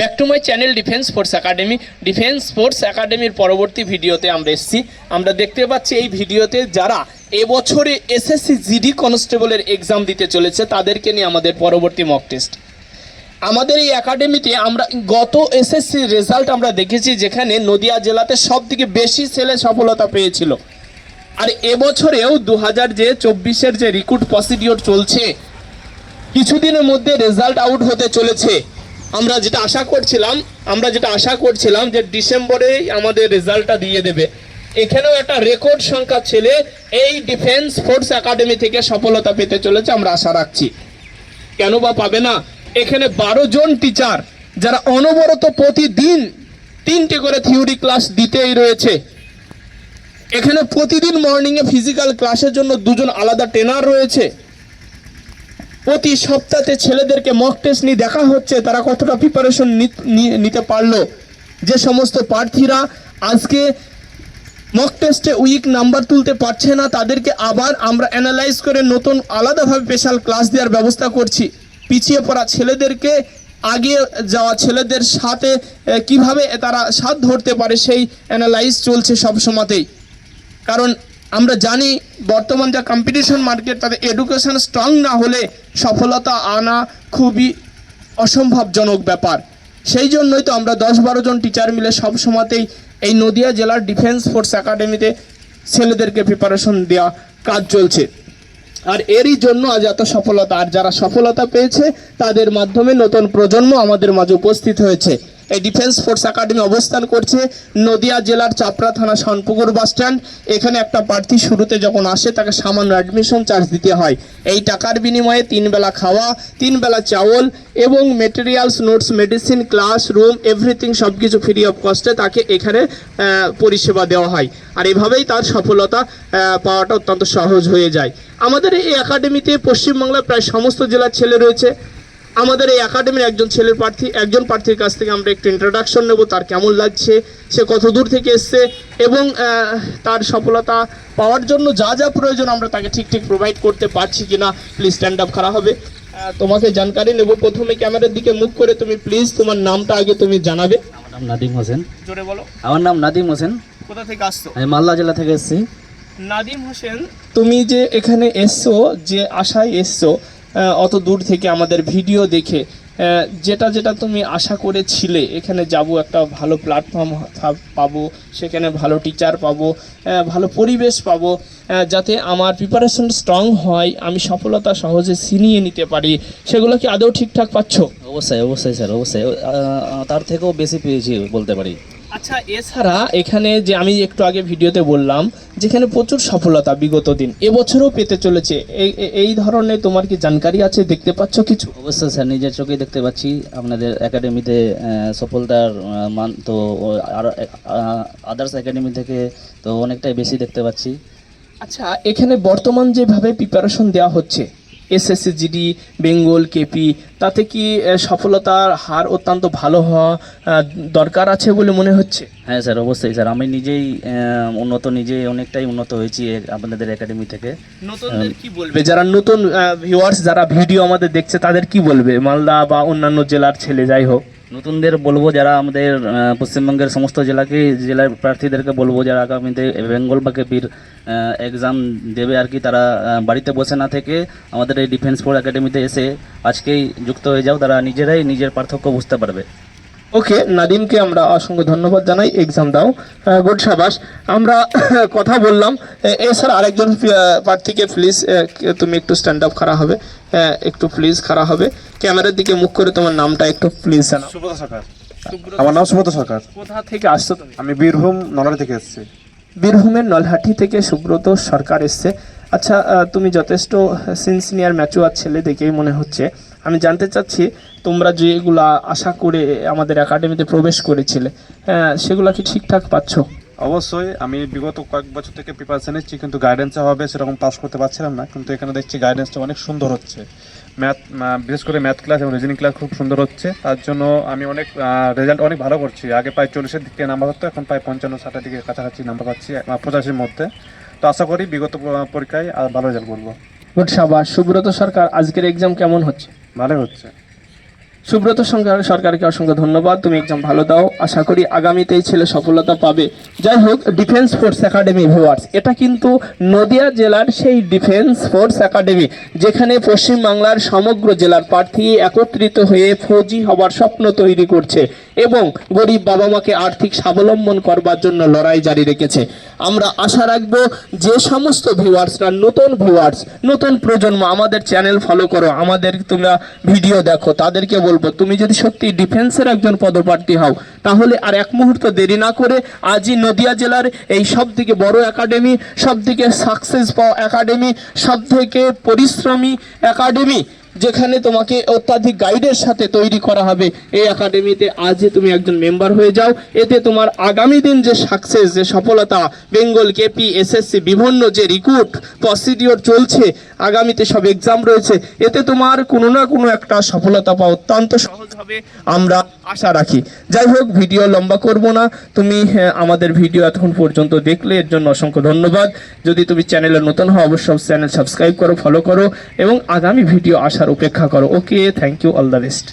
Back to my channel defence force academy defence force একাডেমির পরবর্তী ভিডিওতে আমরা এসেছি। আমরা দেখতে পাচ্ছি এই ভিডিওতে যারা এবছরে এসএসসি জিডি কনস্টেবলের এক্সাম দিতে চলেছে, তাদেরকে নিয়ে আমাদের পরবর্তী মক টেস্ট আমাদের এই একাডেমিতে আমরা গত এসএসসি রেজাল্ট আমরা দেখেছি, যেখানে নদিয়া জেলাতে সব থেকে বেশি ছেলে সফলতা পেয়েছিল। আর এবছরেও দু হাজার যে চব্বিশের যে রিক্রুট প্রসিডিওর চলছে, কিছুদিনের মধ্যে রেজাল্ট আউট হতে চলেছে। আমরা যেটা আশা করছিলাম, আমরা যেটা আশা করছিলাম যে ডিসেম্বরেই আমাদের রেজাল্টটা দিয়ে দেবে। এখানেও একটা রেকর্ড সংখ্যা ছেলে এই ডিফেন্স ফোর্স একাডেমি থেকে সফলতা পেতে চলেছে, আমরা আশা রাখছি। কেন বা পাবে না? এখানে বারো জন টিচার যারা অনবরত প্রতিদিন তিনটে করে থিওরি ক্লাস দিতেই রয়েছে। এখানে প্রতিদিন মর্নিংয়ে ফিজিক্যাল ক্লাসের জন্য দুজন আলাদা ট্রেনার রয়েছে। প্রতি সপ্তাহে ছেলেদেরকে মক টেস্ট নিয়ে দেখা হচ্ছে, তারা কতটা প্রিপারেশন নিতে পারল। যে সমস্ত প্রার্থীরা আজকে মক টেস্টে উইক নাম্বার তুলতে পারছে না, তাদেরকে আবার আমরা অ্যানালাইজ করে নতুন আলাদাভাবে স্পেশাল ক্লাস দেওয়ার ব্যবস্থা করছি। পিছিয়ে পড়া ছেলেদেরকে, আগে যাওয়া ছেলেদের সাথে কীভাবে তারা সাথ ধরতে পারে সেই অ্যানালাইজ চলছে সব সময়তেই কারণ আমরা জানি বর্তমান যা কম্পিটিশন মার্কেট তাদের এডুকেশন স্ট্রং না হলে সফলতা আনা খুবই অসম্ভবজনক ব্যাপার। সেই জন্যই তো আমরা দশ বারো জন টিচার মিলে সব সময়তেই এই নদিয়া জেলার ডিফেন্স ফোর্স একাডেমিতে ছেলেদেরকে প্রিপারেশন দেওয়া কাজ চলছে। আর এরই জন্য আজ এত সফলতা, আর যারা সফলতা পেয়েছে, তাদের মাধ্যমে নতুন প্রজন্ম আমাদের মাঝে উপস্থিত হয়েছে। এই ডিফেন্স ফোর্স একাডেমি অবস্থান করছে নদিয়া জেলার চাপড়া থানা শানপুকুর বাস স্ট্যান্ড। এখানে একটা প্রার্থী শুরুতে যখন আসে তাকে সামান্য অ্যাডমিশন চার্জ দিতে হয়। এই টাকার বিনিময়ে তিন বেলা খাওয়া, তিন বেলা চাওল এবং materials notes medicine class room everything সব কিছু ফ্রি অফ কস্টে তাকে এখানে পরিষেবা দেওয়া হয়। আর এভাবেই তার সফলতা পাওয়াটা অত্যন্ত সহজ হয়ে যায়। আমাদের এই একাডেমিতে পশ্চিমবাংলার প্রায় সমস্ত জেলার ছেলে রয়েছে। আমাদের এই একাডেমির একজন ছেলের প্রার্থী একজন প্রার্থীর কাছ থেকে আমরা একটু ইন্ট্রোডাকশন নেব তার কেমন লাগছে সে কত দূর থেকে এসছে এবং তার সফলতা পাওয়ার জন্য যা যা প্রয়োজন আমরা তাকে ঠিক ঠিক প্রোভাইড করতে পারছি কি না প্লিজ স্ট্যান্ড আপ করা হবে তোমাকে জানকারি নেব প্রথমে ক্যামেরার দিকে মুখ করে তুমি প্লিজ তোমার নামটা আগে তুমি জানাবে। আমার নাম নাদিম হোসেন। জোরে বলো। আমার নাম নাদিম হোসেন। কোথা থেকে আসছো? আমি মালদা জেলা থেকে এসেছি। নাদিম হোসেন। তুমি যে এখানে এসছো যে আশায় এসছো অত দূর থেকে আমাদের ভিডিও দেখে যেটা যেটা তুমি আশা করেছিলে, এখানে যাব, একটা ভালো প্ল্যাটফর্ম পাবো, সেখানে ভালো টিচার পাবো ভালো পরিবেশ পাবো যাতে আমার প্রিপারেশন স্ট্রং হয়, আমি সফলতা সহজে ছিনিয়ে নিতে পারি। সেগুলো কি আদৌ ঠিকঠাক পাচ্ছ? অবশ্যই অবশ্যই, স্যার, অবশ্যই। তার থেকেও বেশি পেয়েছি বলতে পারি। আচ্ছা এছাড়া এখানে যে আমি একটু আগে ভিডিওতে বললাম যেখানে প্রচুর সফলতা বিগত দিন এবছরও পেতে চলেছে। এই এই- ধরনের তোমার কি জানকারি আছে? দেখতে পাচ্ছ কিছু? অবশ্যই স্যার নিজের চোখে দেখতে পাচ্ছি। আপনাদের একাডেমিতে সফলতার মান তো আর আদার্স একাডেমি থেকে তো অনেকটাই বেশি দেখতে পাচ্ছি। আচ্ছা এখানে বর্তমান যেভাবে প্রিপারেশন দেওয়া হচ্ছে এসএসসি জিডি বেঙ্গল কেপি তাতে কি সফলতার হার অত্যন্ত ভালো হওয়া দরকার আছে বলে মনে হচ্ছে? হ্যাঁ স্যার অবশ্যই স্যার। আমি নিজেই উন্নত নিজেই অনেকটাই উন্নত হয়েছি আপনাদের একাডেমি থেকে। নতুনদের কি বলবে? যারা নতুন ভিউয়ার্স যারা ভিডিও আমাদের দেখছে তাদের কি বলবে? মালদা বা অন্যান্য জেলার ছেলে যাই হোক। নতুনদের বলব যারা আমাদের পশ্চিমবঙ্গের সমস্ত জেলাকে, জেলার প্রার্থীদেরকে বলব যারা আগামীতে বেঙ্গল বা কেপির এক্সাম দেবে আর কি, তারা বাড়িতে বসে না থেকে আমাদের এই ডিফেন্স ফোর্স একাডেমিতে এসে আজকেই যুক্ত হয়ে যাও, তারা নিজেরাই নিজের পার্থক্য বুঝতে পারবে। ওকে নাদিমকে আমরা অসংখ্য ধন্যবাদ জানাই এক্সাম দাও। গুড সাবাস আমরা কথা বললাম। এ- এছাড়া আরেকজন প্রার্থীকে প্লিজ তুমি একটু স্ট্যান্ড আপ খাড়া হবে। একটু প্লিজ খাড়া হবে। ক্যামেরার দিকে মুখ করে তোমার নামটা একটু প্লিজ জানাও। সুব্রত সরকার। আমার নাম সুব্রত সরকার। কোথা থেকে আসছো তুমি? আমি বীরভূম নলারি থেকে এসেছি। বীরভূমের নলহাটি থেকে সুব্রত সরকার এসছে। আচ্ছা তুমি যথেষ্ট সিনসিনিয়ার ম্যাচুয়ার ছেলে দেখেই মনে হচ্ছে। আমি জানতে চাচ্ছি তোমরা যেগুলা আশা করে আমাদের একাডেমিতে প্রবেশ করেছিলে হ্যাঁ সেগুলো কি ঠিকঠাক পাচ্ছ? অবশ্যই আমি বিগত কয়েক বছর থেকে প্রিপারেশন নিচ্ছি কিন্তু গাইডেন্সে হবে সেরকম পাস করতে পারছিলাম না কিন্তু এখানে দেখছি গাইডেন্সটা অনেক সুন্দর হচ্ছে। ম্যাথ বিশেষ করে ম্যাথ ক্লাস এবং রিজনিং ক্লাস খুব সুন্দর হচ্ছে তার জন্য আমি অনেক রেজাল্ট অনেক ভালো করছি। আগে প্রায় চল্লিশের দিক থেকে নাম্বার হতো এখন প্রায় পঞ্চান্ন ষাটের দিকে কাছাকাছি নাম্বার পাচ্ছি পঁচাশির মধ্যে। তো আশা করি বিগত পরীক্ষায় আর ভালো রেজাল্ট করব গুড সাবাস সুব্রত সরকার আজকের এক্সাম কেমন হচ্ছে? ভালো হচ্ছে সুব্রত সরকার সরকারকে অসংখ্য ধন্যবাদ। তুমি এক্সাম ভালো দাও। আশা করি আগামীতে এই ছেলে সফলতা পাবে। যাই হোক ডিফেন্স ফোর্স একাডেমি ভিউয়ার্স এটা কিন্তু নদিয়া জেলার সেই ডিফেন্স ফোর্স একাডেমি যেখানে পশ্চিমবাংলার সমগ্র জেলার প্রার্থী একত্রিত হয়ে ফৌজি হবার স্বপ্ন তৈরি করছে এবং গরিব বাবা মাকে আর্থিক স্বাবলম্বন করবার জন্য লড়াই জারি রেখেছে। আমরা আশা রাখব যে সমস্ত ভিউয়ার্সরা নতুন ভিউয়ার্স নতুন প্রজন্ম আমাদের চ্যানেল ফলো করো। আমাদের তোমরা ভিডিও দেখো, তাদেরকে বলব তুমি যদি সত্যি ডিফেন্সের একজন পদপ্রার্থী হও, তাহলে আর এক মুহূর্ত দেরি না করে আজই নদিয়া জেলার এই সব থেকে বড় একাডেমি সব থেকে সাকসেস পাওয়া একাডেমি সব থেকে পরিশ্রমী একাডেমি যেখানে তোমাকে অত্যাধিক গাইডের সাথে তৈরি করা হবে। এই একাডেমিতে আজই তুমি একজন মেম্বার হয়ে যাও। এতে তোমার আগামী দিন যে সাকসেস যে সফলতা বেঙ্গল কেপি এসএসসি বিভিন্ন যে রিক্রুট প্রসিডিওর চলছে আগামীতে সব এক্সাম রয়েছে এতে তোমার কোনো না কোনো একটা সফলতা পাওয়া অত্যন্ত সহজ হবে আমরা আশা রাখি। যাই হোক ভিডিও লম্বা করব না। তুমি হ্যাঁ, আমাদের ভিডিও এতক্ষণ পর্যন্ত দেখলে এর জন্য অসংখ্য ধন্যবাদ। যদি তুমি চ্যানেলে নতুন হও অবশ্যই চ্যানেল সাবস্ক্রাইব করো ফলো করো এবং আগামী ভিডিও আসার অপেক্ষা করো। Okay thank you all the best